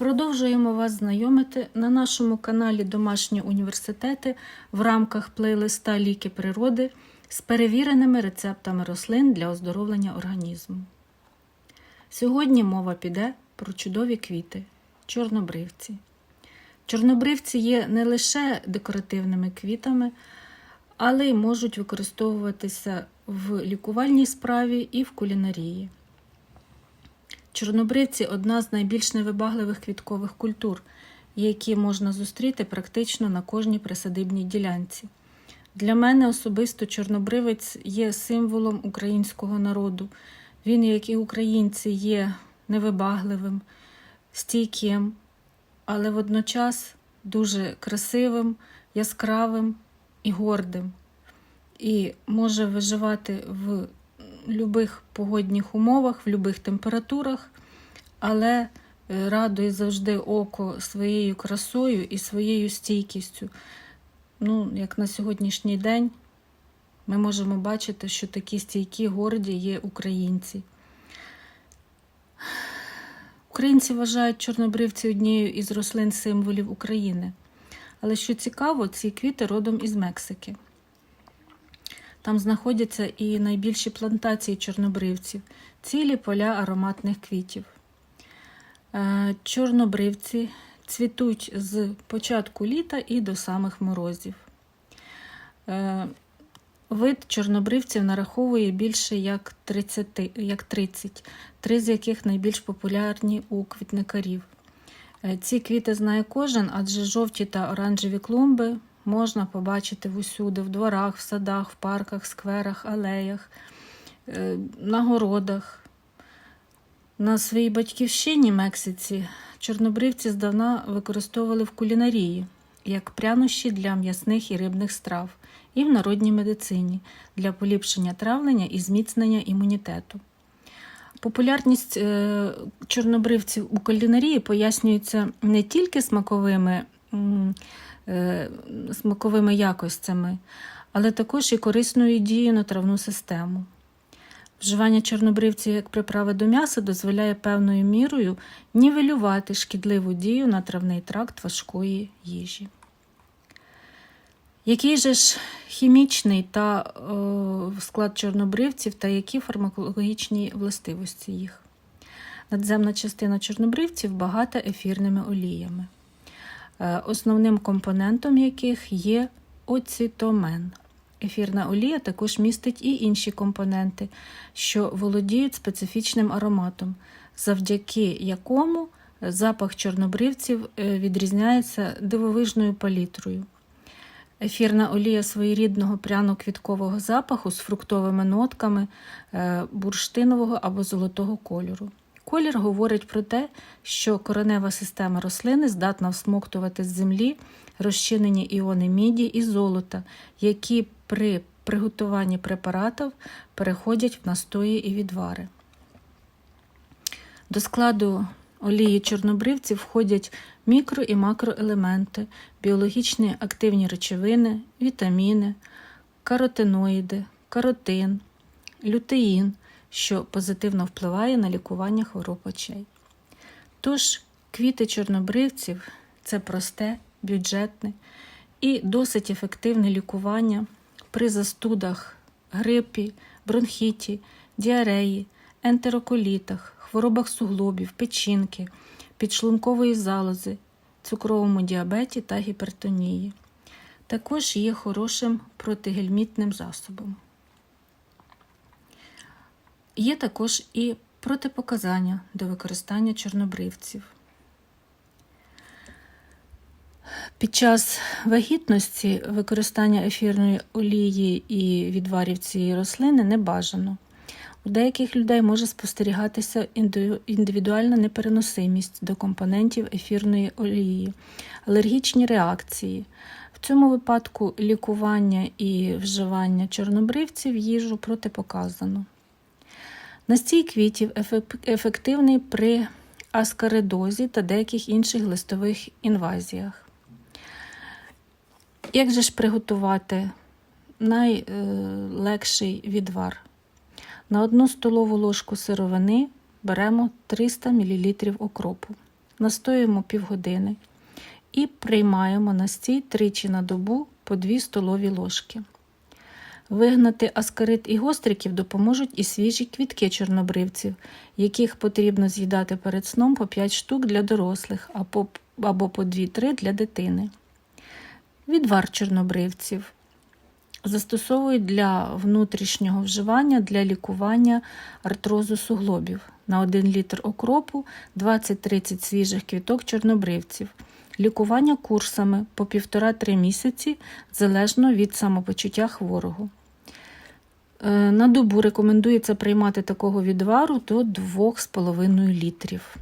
Продовжуємо вас знайомити на нашому каналі Домашні університети в рамках плейлиста Ліки природи з перевіреними рецептами рослин для оздоровлення організму. Сьогодні мова піде про чудові квіти чорнобривці. Чорнобривці є не лише декоративними квітами, але й можуть використовуватися в лікувальній справі і в кулінарії. Чорнобривці одна з найбільш невибагливих квіткових культур, які можна зустріти практично на кожній присадибній ділянці. Для мене особисто чорнобривець є символом українського народу. Він, як і українці, є невибагливим, стійким, але водночас дуже красивим, яскравим і гордим. І може виживати в будь-яких погодних умовах, в будь-яких температурах, але е, радує завжди око своєю красою і своєю стійкістю. Ну, як на сьогоднішній день ми можемо бачити, що такі стійкі горді є українці. Українці вважають чорнобривці однією із рослин символів України. Але що цікаво, ці квіти родом із Мексики. Там знаходяться і найбільші плантації чорнобривців, цілі поля ароматних квітів. Е, Чорнобривці цвітуть з початку літа і до самих морозів. Е, Вид чорнобривців нараховує більше як 30, як 30, три з яких найбільш популярні у квітникарів. Е, Ці квіти знає кожен, адже жовті та оранжеві клумби можна побачити всюди, в дворах, в садах, в парках, скверах, алеях, е, на городах. На своїй батьківщині Мексиці чорнобривці здавна використовували в кулінарії як прянощі для м'ясних і рибних страв, і в народній медицині для поліпшення травлення і зміцнення імунітету. Популярність е, чорнобривців у кулінарії пояснюється не тільки смаковими, смаковими якостями, але також і корисною дією на травну систему. Вживання чорнобривців як приправи до м'яса дозволяє певною мірою нівелювати шкідливу дію на травний тракт важкої їжі. Який же ж хімічний та е, склад чорнобривців та які фармакологічні властивості їх? Надземна частина чорнобривців багата ефірними оліями, е, основним компонентом яких є оцитомен. Ефірна олія також містить і інші компоненти, що володіють специфічним ароматом, завдяки якому запах чорнобривців е, відрізняється дивовижною палітрою. Ефірна олія своєрідного пряно-квіткового запаху з фруктовими нотками е, бурштинового або золотого кольору. Колір говорить про те, що коренева система рослини здатна всмоктувати з землі розчинені іони міді і золота, які при приготуванні препаратів переходять в настої і відвари. До складу олії чорнобривців входять мікро і макроелементи, біологічні активні речовини, вітаміни, каротиноїди, каротин, лютеїн, що позитивно впливає на лікування хвороб очей. Тож, квіти чорнобривців це просте, бюджетне і досить ефективне лікування при застудах, грипі, бронхіті, діареї, ентероколітах, хворобах суглобів, печінки, підшлункової залози, цукровому діабеті та гіпертонії. Також є хорошим протигельмітним засобом. Є також і протипоказання до використання чорнобривців. Під час вагітності використання ефірної олії і відварів цієї рослини не бажано. У деяких людей може спостерігатися індивідуальна непереносимість до компонентів ефірної олії, алергічні реакції. В цьому випадку лікування і вживання чорнобривців їжу протипоказано. Настій квітів ефективний при аскаридозі та деяких інших листових інвазіях. Як же ж приготувати найлегший відвар? На одну столову ложку сировини беремо 300 мл окропу. настоюємо півгодини і приймаємо настій тричі на добу по 2 столові ложки. Вигнати аскарит і гостриків допоможуть і свіжі квітки чорнобривців, яких потрібно з'їдати перед сном по 5 штук для дорослих або, по 2-3 для дитини. Відвар чорнобривців застосовують для внутрішнього вживання для лікування артрозу суглобів. На 1 літр окропу 20-30 свіжих квіток чорнобривців. Лікування курсами по 1,5-3 місяці залежно від самопочуття хворого. Е, На добу рекомендується приймати такого відвару до 2,5 літрів.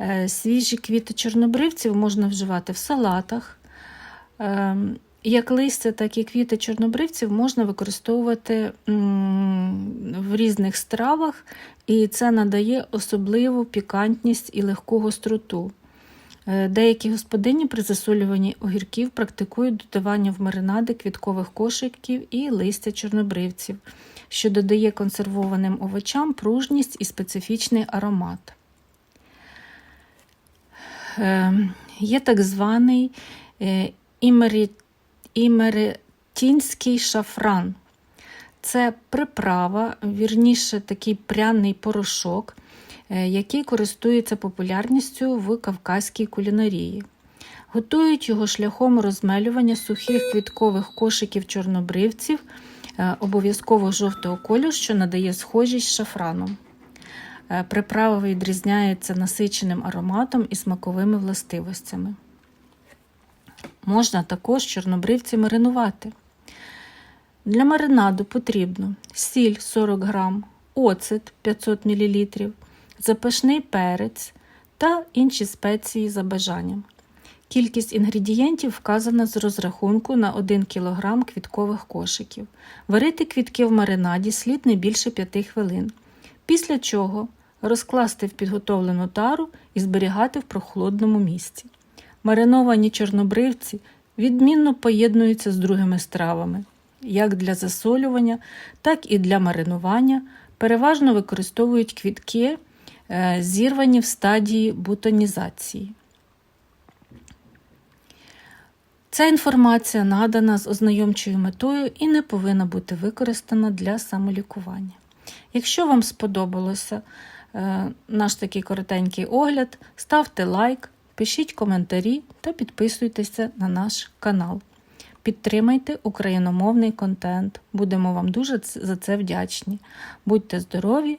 Е, Свіжі квіти чорнобривців можна вживати в салатах. Е, Як листя, так і квіти чорнобривців можна використовувати в різних стравах, і це надає особливу пікантність і легку гостроту. Е, Деякі господині при засолюванні огірків практикують додавання в маринади квіткових кошиків і листя чорнобривців, що додає консервованим овочам пружність і специфічний аромат. Е, Є так званий е, імеретінський шафран. Це приправа, вірніше такий пряний порошок, який користується популярністю в кавказькій кулінарії. Готують його шляхом розмелювання сухих квіткових кошиків чорнобривців, е, обов'язково жовтого кольору, що надає схожість шафраном. Е, Приправа відрізняється насиченим ароматом і смаковими властивостями. Можна також чорнобривці маринувати. Для маринаду потрібно сіль 40 г, оцет 500 мл, запашний перець та інші спеції за бажанням. Кількість інгредієнтів вказана з розрахунку на 1 кг квіткових кошиків. Варити квітки в маринаді слід не більше 5 хвилин. Після чого розкласти в підготовлену тару і зберігати в прохолодному місці. Мариновані чорнобривці відмінно поєднуються з другими стравами, як для засолювання, так і для маринування. Переважно використовують квітки, зірвані в стадії бутонізації. Ця інформація надана з ознайомчою метою і не повинна бути використана для самолікування. Якщо вам сподобалося е, наш такий коротенький огляд, ставте лайк, пишіть коментарі та підписуйтеся на наш канал. Підтримайте україномовний контент. Будемо вам дуже за це вдячні. Будьте здорові,